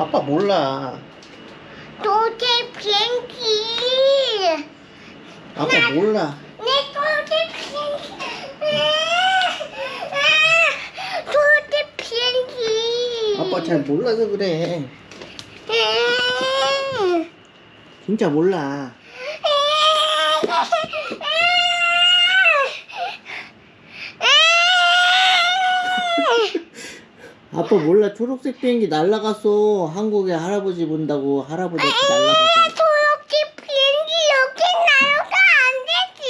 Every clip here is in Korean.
아빠 몰라. 도대 비행기. 아빠 몰라. 내 도대 비행기. 아, 도대 비행기. 아빠 잘 몰라서 그래. 음. 진짜 몰라. 아빠 몰라. 초록색 비행기 날라갔어. 한국에 할아버지 본다고 할아버지 날라갔어. 초록색 비행기 여기 나요가 안 되지.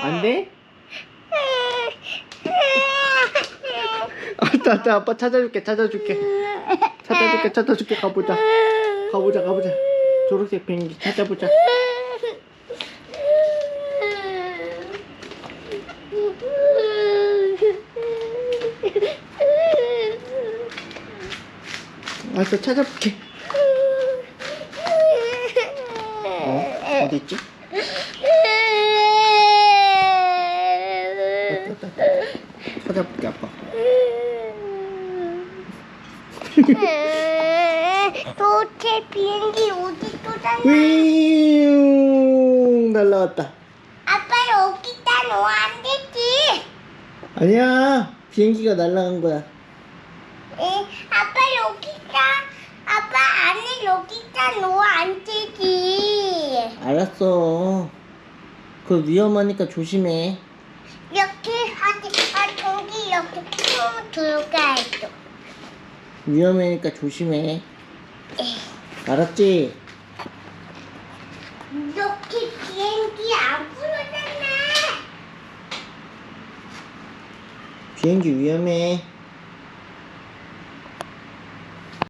안 돼? 알았다, 알았다. 아빠 찾아줄게, 찾아줄게. 찾아줄게, 찾아줄게. 가보자. 가보자, 가보자. 초록색 비행기 찾아보자. 알았어, 찾아볼게. 어? 어디 있지? 찾아볼게, 아빠. 도대 비행기 어디 또 다녀? 윙 날라왔다. 아빠 여기다 놓으면 안 되지. 아니야, 비행기가 날라간 거야. 에, 아빠 여기다 아빠 안에 여기다 놓으면 안 되지. 알았어. 그 위험하니까 조심해. 이렇게 하지 아 저기 이렇게 쭉 들어가 있어. 위험하니까 조심해. 알았지? 이렇게 비행기 안 부르잖아. 비행기 위험해.